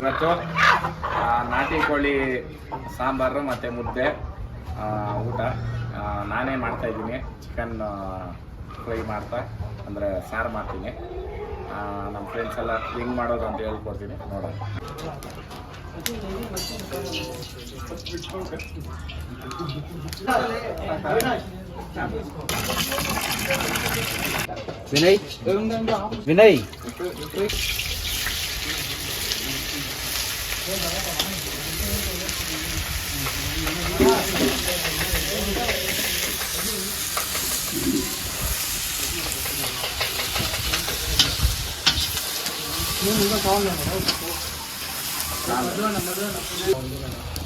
ಇವತ್ತು ನಾಟಿ ಕೋಳಿ, ಸಾಂಬಾರು ಮತ್ತು ಮುದ್ದೆ ಊಟ. ನಾನೇ ಮಾಡ್ತಾ ಇದ್ದೀನಿ. ಚಿಕನ್ ಫ್ರೈ ಮಾಡ್ತಾ, ಅಂದರೆ ಸಾರು ಮಾಡ್ತೀನಿ. ನಮ್ಮ ಫ್ರೆಂಡ್ಸ್ ಎಲ್ಲ ಹೆಂಗೆ ಮಾಡೋದು ಅಂತ ಹೇಳ್ಕೊಡ್ತೀನಿ, ನೋಡೋಣ. ವಿನಯ್? ವಿನಯ್?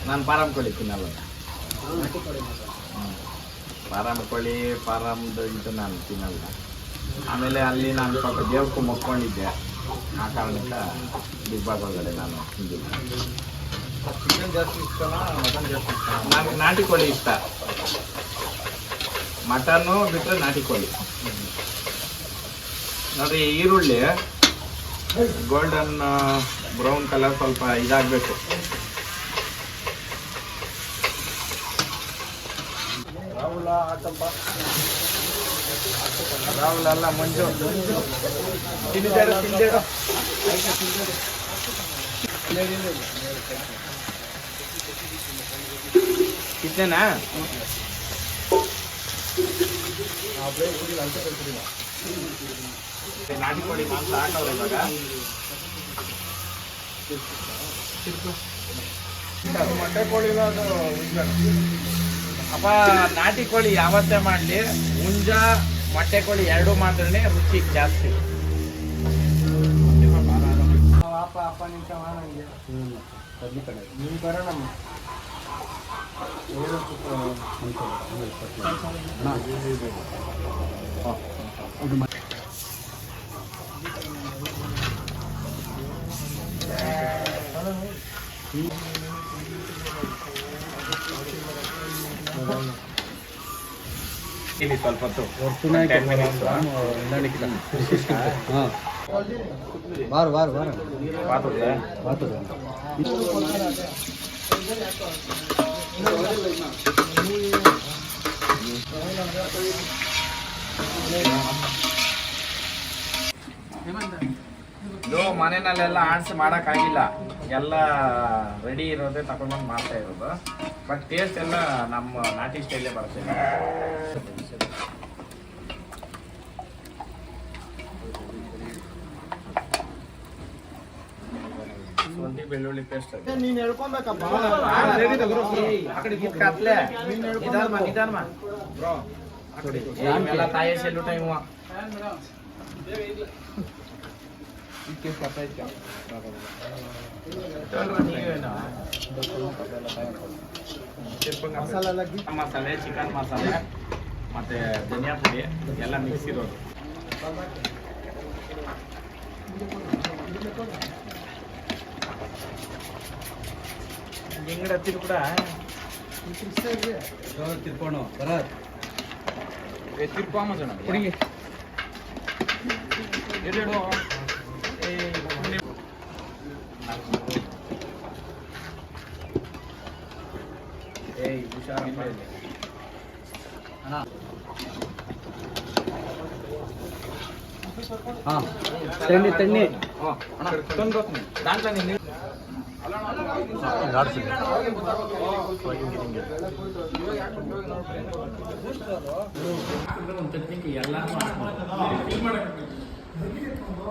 ನಾನು ಪಾರಂ ಕೋಳಿ ತಿನ್ನಲ್ಲ. ಪಾರಂ ಕೋಳಿ ಪಾರಮ್ದು ಇದು ನಾನು ತಿನ್ನಲ್ಲ. ಆಮೇಲೆ ಅಲ್ಲಿ ನಾನು ಸ್ವಲ್ಪ ದೇವ್ರಕ್ಕೂ ಮೊಕ್ಕೊಂಡಿದ್ದೆ. ಆ ಕಾರಣಕ್ಕೆ ಬಿಗ್ ಬಾಸ್ ಒಳಗಡೆ ನಾನು ತಿಂದಿದ್ದೆ ನನಗೆ ನಾಟಿ ಕೋಳಿ ಇಷ್ಟ. ಮಟನ್ನು ಬಿಟ್ಟರೆ ನಾಟಿ ಕೋಳಿ. ನೋಡ್ರಿ ಈರುಳ್ಳಿ ಗೋಲ್ಡನ್ ಬ್ರೌನ್ ಕಲರ್ ಸ್ವಲ್ಪ ಇದಾಗಬೇಕು. ರಾಹುಲ್ ಅಲ್ಲ ಮಂಜು. ತಿಂದಿದ್ದಾರು ತಿಂದಿದ್ದಾರು? ಇದ್ದೇನಾ? ನಾಟಿ ಕೋಳಿ ಮಾಂಸ ಹಾಕವ್ರೆ ಇವಾಗ. ಮೊಟ್ಟೆ ಕೋಳಿ ಅಪ್ಪ, ನಾಟಿ ಕೋಳಿ ಯಾವತ್ತೇ ಮಾಡಲಿ ಮುಂಜ ಮೊಟ್ಟೆ ಕೋಳಿ ಎರಡು ಮಾತ್ರನೇ ರುಚಿ ಜಾಸ್ತಿ. ಅಪ್ಪ ಅಪ್ಪ ನಿಮಿಷ ನನಗೆ ನೀವು ಬರೋಣಮ್ಮ ಇಲ್ಲಿ ಸ್ವಲ್ಪ ಹೊತ್ತು. ಬಾರು ಬಾರು ಬಾರು. ಬಾತುತ್ತೆ ಇದು ಮನೆಯಲ್ಲೆಲ್ಲ ಆಡ್ಸಿ ಮಾಡೋಕ್ಕಾಗಿಲ್ಲ. ಎಲ್ಲ ರೆಡಿ ಇರೋದೇ ತಗೊಂಡ್ಬಂದು ಮಾಡ್ತಾ ಇರೋದು. ಬಟ್ ಟೇಸ್ಟ್ ಎಲ್ಲ ನಮ್ಮ ನಾಟಿ ಸ್ಟೈಲೇ ಬರುತ್ತೆ. ಶುಂಠಿ ಬೆಳ್ಳುಳ್ಳಿ ಪೇಸ್ಟ್ ನೀನ್ ಹೇಳ್ಕೊಬೇಕಪ್ಪ. ನಿಧಾನಮ್ಮ ನಿಧಾನಮ್ಮ ಬ್ರೋ. ಎಲ್ಲ ತಾಯಿ ಸೆಲ್ಲು ಟೈಮು ಮಸಾಲ ಮಸಾಲೆ ಚಿಕನ್ ಮಸಾಲೆ ಮತ್ತೆ ಧನಿಯಾ ಪುಡಿ ಎಲ್ಲ ಮಿಕ್ಸ್ ಇರೋದು. ಹಿಂಗಡೆ ಹತ್ತಿರ ಕೂಡ ತಿರ್ಕೊಂಡು ಬರ ಹುಡುಗಿ ಎರಡು ಏಯ್ ಹುಷಾರಿಲ್ಲ ಅಣ್ಣ. ಹಾಂ ತಣ್ಣಿ ತಣ್ಣಿ. ದಾಂಟ್ಲ ನೀನು ಒಂದು ಟೆಕ್ನಿಕ್ ಎಲ್ಲಾನು